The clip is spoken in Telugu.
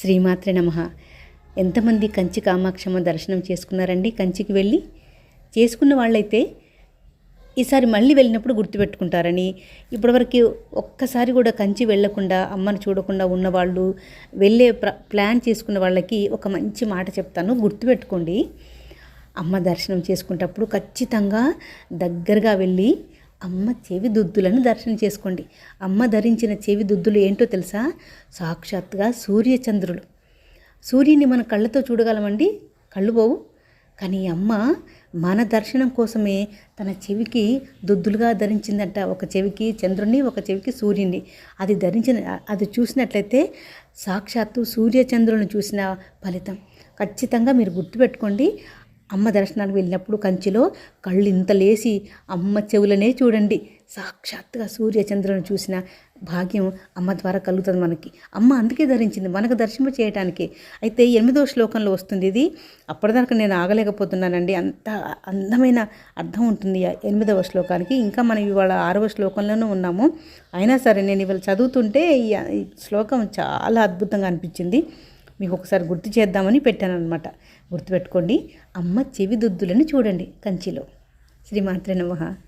శ్రీమాత్రే నమ. ఎంతమంది కంచి కామాక్షమ్మ దర్శనం చేసుకున్నారండి? కంచికి వెళ్ళి చేసుకున్న వాళ్ళైతే ఈసారి మళ్ళీ వెళ్ళినప్పుడు గుర్తుపెట్టుకుంటారని. ఇప్పటివరకు ఒక్కసారి కూడా కంచి వెళ్ళకుండా అమ్మను చూడకుండా ఉన్నవాళ్ళు వెళ్ళే ప్లాన్ చేసుకున్న వాళ్ళకి ఒక మంచి మాట చెప్తాను. గుర్తుపెట్టుకోండి. అమ్మ దర్శనం చేసుకునేటప్పుడు ఖచ్చితంగా దగ్గరగా వెళ్ళి అమ్మ చెవి దుద్దులను దర్శనం చేసుకోండి. అమ్మ ధరించిన చెవి దుద్దులు ఏంటో తెలుసా? సాక్షాత్తుగా సూర్యచంద్రులు. సూర్యుని మన కళ్ళతో చూడగలమండి? కళ్ళు పోవు. కానీ అమ్మ మన దర్శనం కోసమే తన చెవికి దుద్దులుగా ధరించిందంట. ఒక చెవికి చంద్రుణ్ణి ఒక చెవికి సూర్యుని అది ధరించిన అది చూసినట్లయితే సాక్షాత్తు సూర్యచంద్రులను చూసిన ఫలితం. ఖచ్చితంగా మీరు గుర్తుపెట్టుకోండి. అమ్మ దర్శనానికి వెళ్ళినప్పుడు కంచిలో కళ్ళు ఇంత లేసి అమ్మ చెవులనే చూడండి. సాక్షాత్తుగా సూర్యచంద్రులను చూసిన భాగ్యం అమ్మ ద్వారా కలుగుతుంది మనకి. అమ్మ అందుకే ధరించింది మనకు దర్శనం చేయడానికి అయితే ఎనిమిదవ శ్లోకంలో వస్తుంది ఇది. అప్పటిదాకా నేను ఆగలేకపోతున్నానండి. అంత అందమైన అర్థం ఉంటుంది ఆ ఎనిమిదవ శ్లోకానికి. ఇంకా మనం ఇవాళ ఆరవ శ్లోకంలోనూ ఉన్నాము. అయినా సరే నేను ఇవాళ చదువుతుంటే ఈ శ్లోకం చాలా అద్భుతంగా అనిపించింది. మీకు ఒకసారి గుర్తు చేద్దామని పెట్టాను అనమాట గుర్తుపెట్టుకోండి. అమ్మ చెవి దుద్దులను చూడండి కంచిలో. శ్రీమాత్రే నమః.